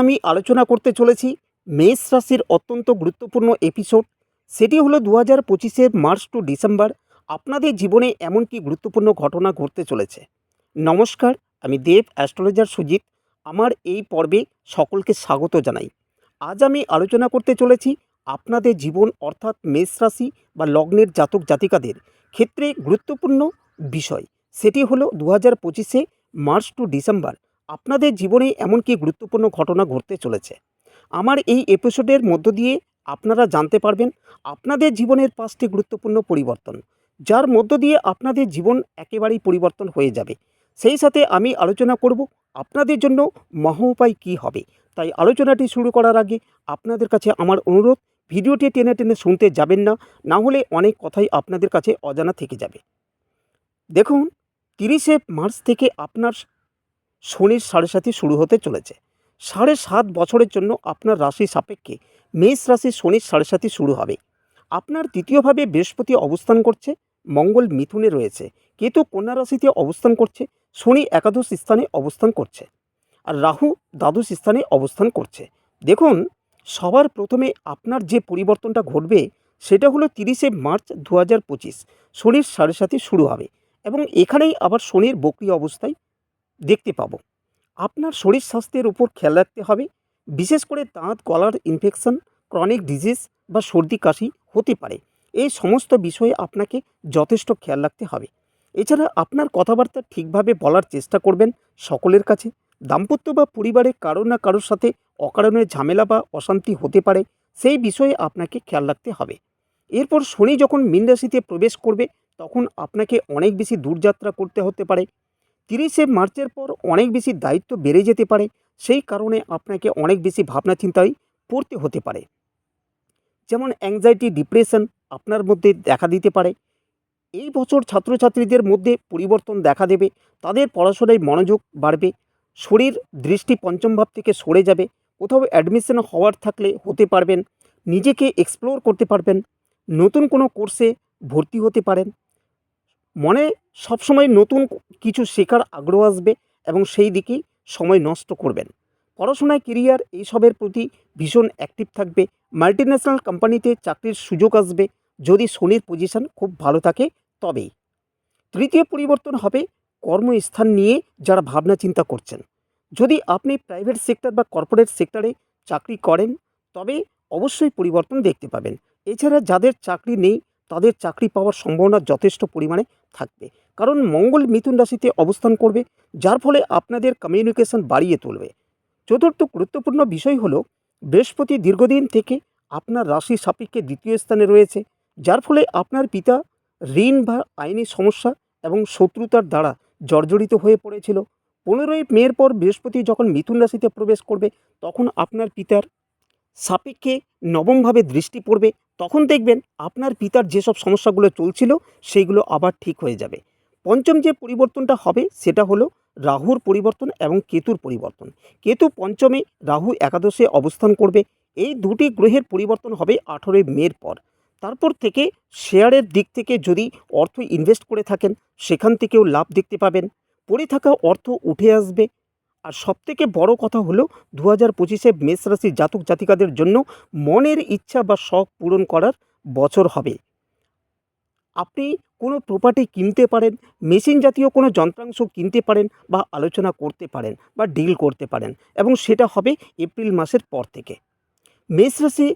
আমি আলোচনা করতে চলেছি মেষ রাশির অত্যন্ত গুরুত্বপূর্ণ এপিসোড সেটি হলো দু হাজার পঁচিশের মার্চ টু ডিসেম্বর। আপনাদের জীবনে এমন কি গুরুত্বপূর্ণ ঘটনা ঘটতে চলেছে? নমস্কার, আমি দেব অ্যাস্ট্রোলজার সুজিত। আমার এই পর্বে সকলকে স্বাগত জানাই। আজ আমি আলোচনা করতে চলেছি আপনাদের জীবন অর্থাৎ মেষ রাশি বা লগ্নের জাতক জাতিকাদের ক্ষেত্রে গুরুত্বপূর্ণ বিষয়। সেটি হলো দু হাজার পঁচিশে মার্চ টু ডিসেম্বর। আপনাদের জীবনে এমন কি গুরুত্বপূর্ণ ঘটনা ঘটতে চলেছে। আমার এই এপিসোডের মধ্য দিয়ে আপনারা জানতে পারবেন আপনাদের জীবনের পাঁচটি গুরুত্বপূর্ণ পরিবর্তন, যার মধ্য দিয়ে আপনাদের জীবন একেবারেই পরিবর্তন হয়ে যাবে। সেই সাথে আমি আলোচনা করব আপনাদের জন্য মহা উপায় কী হবে। তাই আলোচনাটি শুরু করার আগে আপনাদের কাছে আমার অনুরোধ, ভিডিওটি টেনে টেনে শুনতে যাবেন না না হলে অনেক কথাই আপনাদের কাছে অজানা থেকে যাবে। দেখুন, তিরিশে মার্চ থেকে আপনার শনির সাড়ে সাথে শুরু হতে চলেছে। সাড়ে সাত বছরের জন্য আপনার রাশি সাপেক্ষে মেষ রাশি শনির সাড়ে সাথে শুরু হবে। আপনার তৃতীয়ভাবে বৃহস্পতি অবস্থান করছে, মঙ্গল মিথুনে রয়েছে, কেতু কন্যা রাশিতে অবস্থান করছে, শনি একাদশ স্থানে অবস্থান করছে, আর রাহু দ্বাদশ স্থানে অবস্থান করছে। দেখুন, সবার প্রথমে আপনার যে পরিবর্তনটা ঘটবে, সেটা হলো তিরিশে মার্চ দু হাজার পঁচিশ, শনির সাড়ে সাথে শুরু হবে, এবং এখানেই আবার শনির বক্রি অবস্থায় দেখতে পাবো। আপনার শরীর স্বাস্থ্যের উপর খেয়াল রাখতে হবে। বিশেষ করে দাঁত, গলার ইনফেকশন ক্রনিক ডিজিজ বা সর্দি, কাশি হতে পারে। এই সমস্ত বিষয়ে আপনাকে যথেষ্ট খেয়াল রাখতে হবে। এছাড়া আপনার কথাবার্তা ঠিকভাবে বলার চেষ্টা করবেন সকলের কাছে। দাম্পত্য বা পরিবারে কারও না কারোর সাথে অকারণে ঝামেলা বা অশান্তি হতে পারে, সেই বিষয়ে আপনাকে খেয়াল রাখতে হবে। এরপর শনি যখন মীন রাশিতে প্রবেশ করবে, তখন আপনাকে অনেক বেশি দূরযাত্রা করতে হতে পারে। তিরিশে মার্চের পর অনেক বেশি দায়িত্ব বেড়ে যেতে পারে, সেই কারণে আপনাকে অনেক বেশি ভাবনা চিন্তায় পড়তে হতে পারে। যেমন অ্যাংজাইটি ডিপ্রেশন আপনার মধ্যে দেখা দিতে পারে। এই বছর ছাত্রছাত্রীদের মধ্যে পরিবর্তন দেখা দেবে, তাদের পড়াশোনায় মনোযোগ বাড়বে, শরীর দৃষ্টি পঞ্চম ভাব থেকে সরে যাবে, কোথাও অ্যাডমিশন হওয়ার থাকলে হতে পারবেন, নিজেকে এক্সপ্লোর করতে পারবেন, নতুন কোনো কোর্সে ভর্তি হতে পারেন। মনে সবসময় নতুন কিছু শেখার আগ্রহ আসবে এবং সেই দিকেই সময় নষ্ট করবেন। পড়াশোনায় কেরিয়ার এইসবের প্রতি ভীষণ অ্যাক্টিভ থাকবে। মাল্টিন্যাশনাল কোম্পানিতে চাকরির সুযোগ আসবে। যদি শনির পজিশন খুব ভালো থাকে, তবেই। তৃতীয় পরিবর্তন হবে কর্মস্থান নিয়ে যারা ভাবনা চিন্তা করছেন। যদি আপনি প্রাইভেট সেক্টর বা কর্পোরেট সেক্টরে চাকরি করেন, তবে অবশ্যই পরিবর্তন দেখতে পাবেন। এছাড়া যাদের চাকরি নেই, তাদের চাকরি পাওয়ার সম্ভাবনা যথেষ্ট পরিমাণে থাকবে। কারণ মঙ্গল মিথুন রাশিতে অবস্থান করবে, যার ফলে আপনাদের কমিউনিকেশন বাড়িয়ে তুলবে। চতুর্থ গুরুত্বপূর্ণ বিষয় হলো, বৃহস্পতি দীর্ঘদিন থেকে আপনার রাশি সাপেক্ষে দ্বিতীয় স্থানে রয়েছে, যার ফলে আপনার পিতা ঋণ বা আইনি সমস্যা এবং শত্রুতার দ্বারা জর্জরিত হয়ে পড়েছিল। পনেরোই মের পর বৃহস্পতি যখন মিথুন রাশিতে প্রবেশ করবে, তখন আপনার পিতার সাপেক্ষে নবমভাবে দৃষ্টি পড়বে তখন দেখবেন আপনার পিতার যেসব সমস্যাগুলো চলছিল, সেইগুলো আবার ঠিক হয়ে যাবে। পঞ্চম যে পরিবর্তনটা হবে, সেটা হলো রাহুর পরিবর্তন এবং কেতুর পরিবর্তন। কেতু পঞ্চমে রাহু একাদশে অবস্থান করবে। এই দুটি গ্রহের পরিবর্তন হবে আঠেরোই মের পর। তারপর থেকে শেয়ারের দিক থেকে যদি অর্থ ইনভেস্ট করে থাকেন, সেখান থেকেও লাভ দেখতে পাবেন। পড়ে থাকা অর্থ উঠে আসবে। আর সবথেকে বড় কথা হলো দু হাজার পঁচিশে মেষ রাশির জাতক জাতিকাদের জন্য মনের ইচ্ছা বা শখ পূরণ করার বছর হবে। আপনি কোনো প্রপার্টি কিনতে পারেন, মেশিন জাতীয় কোনো যন্ত্রাংশ কিনতে পারেন বা আলোচনা করতে পারেন বা ডিল করতে পারেন এবং সেটা হবে এপ্রিল মাসের পর থেকে। মেষ রাশি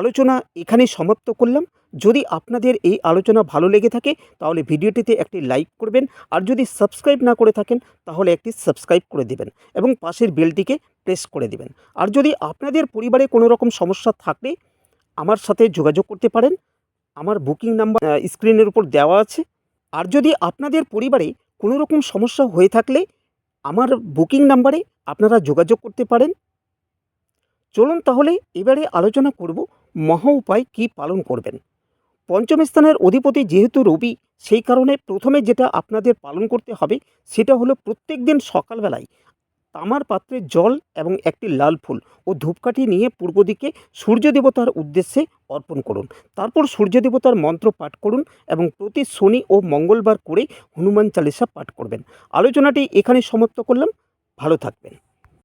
আলোচনা এখানে সমাপ্ত করলাম। যদি আপনাদের এই আলোচনা ভালো লেগে থাকে, তাহলে ভিডিওটিতে একটি লাইক করবেন, আর যদি সাবস্ক্রাইব না করে থাকেন, তাহলে একটি সাবস্ক্রাইব করে দিবেন এবং পাশের বেলটিকে প্রেস করে দিবেন। আর যদি আপনাদের পরিবারে কোনো রকম সমস্যা থাকলে আমার সাথে যোগাযোগ করতে পারেন। আমার বুকিং নাম্বার স্ক্রিনের উপর দেওয়া আছে। আর যদি আপনাদের পরিবারে কোনো রকম সমস্যা হয়ে থাকলে, আমার বুকিং নাম্বারে আপনারা যোগাযোগ করতে পারেন। চলুন তাহলে এবারে আলোচনা করব মহা উপায় কী পালন করবেন। পঞ্চম স্থানের অধিপতি যেহেতু রবি, সেই কারণে প্রথমে যেটা আপনাদের পালন করতে হবে সেটা হলো প্রত্যেক দিন সকালবেলায় তামার পাত্রে জল এবং একটি লাল ফুল ও ধূপকাঠি নিয়ে পূর্ব দিকে সূর্য দেবতার উদ্দেশ্যে অর্পণ করুন। তারপর সূর্য দেবতার মন্ত্র পাঠ করুন এবং প্রতি শনি ও মঙ্গলবার করে হনুমান চালিসা পাঠ করবেন। আলোচনাটি এখানে সমাপ্ত করলাম। ভালো থাকবেন।